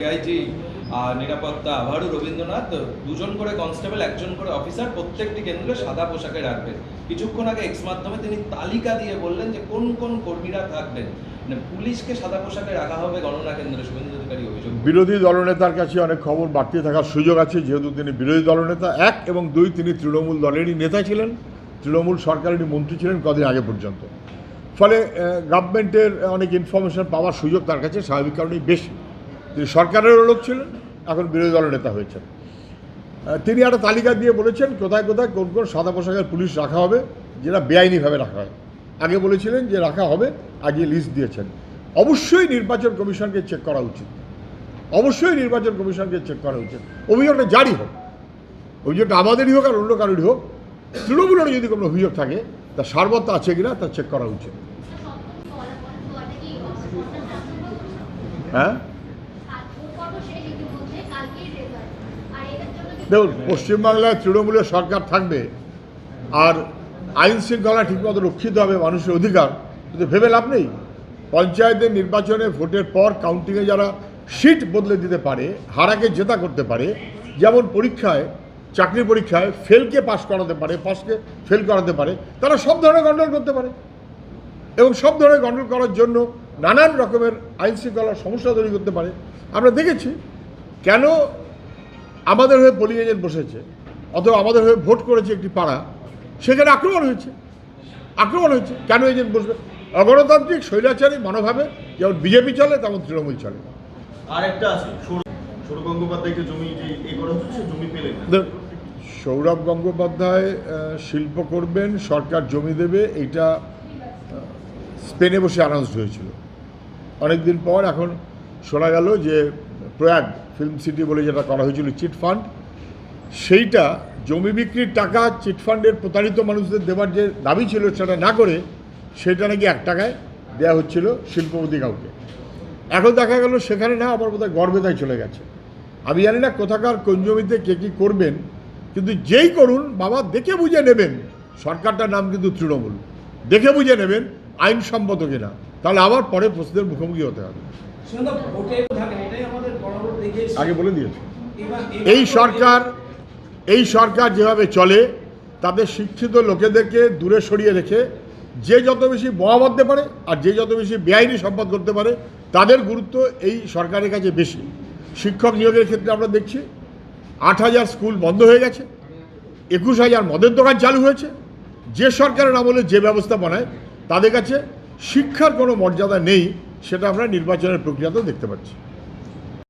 DIG নিরাপত্তা আভারু রবীন্দ্রনাথ, দুজন করে কনস্টেবল একজন করে অফিসার প্রত্যেকটি কেন্দ্রে সাদা পোশাকে রাখবেন। কিছুক্ষণ আগে এক্স মাধ্যমে তিনি তালিকা দিয়ে বললেন যে কোন কোন কর্মীরা থাকবেন। মানে পুলিশকে সাদা পোশাকে রাখা হবে গণনা কেন্দ্রে শুভেন্দু অধিকারী অভিযোগ বিরোধী দলনেতার কাছে অনেক খবর, বাড়তে থাকার সুযোগ আছে, যেহেতু তিনি বিরোধী দলনেতা, এক এবং দুই তিনি তৃণমূল দলেরই নেতা ছিলেন। তৃণমূল সরকারেরই মন্ত্রী ছিলেন কদিন আগে পর্যন্ত। ফলে গভর্নমেন্টের অনেক ইনফরমেশন পাওয়ার সুযোগ তার কাছে, স্বাভাবিক কারণেই বেশি। তিনি সরকারেরও লোক ছিলেন, এখন বিরোধী দলের নেতা হয়েছেন। তিনি একটা তালিকা দিয়ে বলেছেন, কোথায় কোথায় কোন কোন সাদা পোশাকের পুলিশ রাখা হবে, যেটা বেআইনিভাবে রাখা হয়। আগে বলেছিলেন যে রাখা হবে, আগে লিস্ট দিয়েছেন। অবশ্যই নির্বাচন কমিশনকে চেক করা উচিত। অবশ্যই নির্বাচন কমিশনকে চেক করা উচিত। অভিযোগটা জারি হোক। অভিযোগটা আমাদেরই হোক আর অন্য কারোরই হোক। তৃণমূলেরও যদি কোনো অভিযোগ থাকে, তা সারবত্ত আছে কিনা তা চেক করা উচিত। হ্যাঁ? দেখুন, পশ্চিমবাংলায় তৃণমূলের সরকার থাকবে আর আইন শৃঙ্খলা ঠিকমতো রক্ষিত হবে মানুষের অধিকার, কিন্তু ভেবে লাভ নেই। পঞ্চায়েতের নির্বাচনে ভোটের পর কাউন্টিংয়ে যারা সিট বদলে দিতে পারে, হারাকে জেতা করতে পারে, যেমন পরীক্ষায়, চাকরি পরীক্ষায় ফেলকে পাশ করাতে পারে পাসকে ফেল করাতে পারে, তারা সব ধরনের গণ্ডগোল করতে পারে। এবং সব ধরনের গণ্ডগোল করার জন্য নানান রকমের আইন শৃঙ্খলার সমস্যা তৈরি করতে পারে। আমরা দেখেছি, কেন আমাদের হয়ে পোলিং এজেন্ট বসেছে অথবা আমাদের হয়ে ভোট করেছে একটি পাড়া সেখানে আক্রমণ হয়েছে। আক্রমণ হয়েছে। কেন এজেন্ট বসবে? অগণতান্ত্রিক স্বৈরাচারী মনোভাবে যেমন বিজেপি চলে তেমন তৃণমূল চলে। আরেকটা আছে সৌরভ সৌরভ গঙ্গোপাধ্যায়কে জমি যে করা হচ্ছে জমি পেলেন সৌরভ গঙ্গোপাধ্যায় শিল্প করবেন সরকার জমি দেবে এইটা স্পেনে বসে অ্যানাউন্সড হয়েছিল। অনেক দিন পর এখন শোনা গেল যে প্রয়াগ ফিল্ম সিটি বলে যেটা করা হয়েছিল চিট ফান্ড, সেইটা জমি বিক্রির টাকা চিট ফান্ডের প্রতারিত মানুষদের দেওয়ার যে দাবি ছিল সেটা না করে সেটা নাকি এক টাকায় দেওয়া হচ্ছিল শিল্পপতি কাউকে। এখন দেখা গেল সেখানে না আমার বোধহয় গড়বেতায় চলে গেছে। আমি জানি না কোথাকার কোন জমিতে কে কী করবেন, কিন্তু যেই করুন, বাবা দেখে বুঝে নেবেন সরকারটার নাম কিন্তু তৃণমূল। দেখে বুঝে নেবেন আইনসম্মত কিনা। তাহলে আবার পরে প্রশ্নের মুখোমুখি হতে হবে। আগে বলে দিয়েছে। এই সরকার এই সরকার যেভাবে চলে তাদের শিক্ষিত লোকেদেরকে দূরে সরিয়ে রেখে যে যত বেশি বোমা বাঁধতে পারে আর যে যত বেশি বেআইনি সম্পদ করতে পারে, তাদের গুরুত্ব এই সরকারের কাছে বেশি। শিক্ষক নিয়োগের ক্ষেত্রে আমরা দেখছি আট হাজার স্কুল বন্ধ হয়ে গেছে, একুশ হাজার মদের দোকান চালু হয়েছে। যে সরকারের আমলে যে ব্যবস্থাপনায় তাদের কাছে শিক্ষার কোনো মর্যাদা নেই, সেটা আমরা নির্বাচনের প্রক্রিয়াতেও দেখতে পাচ্ছি।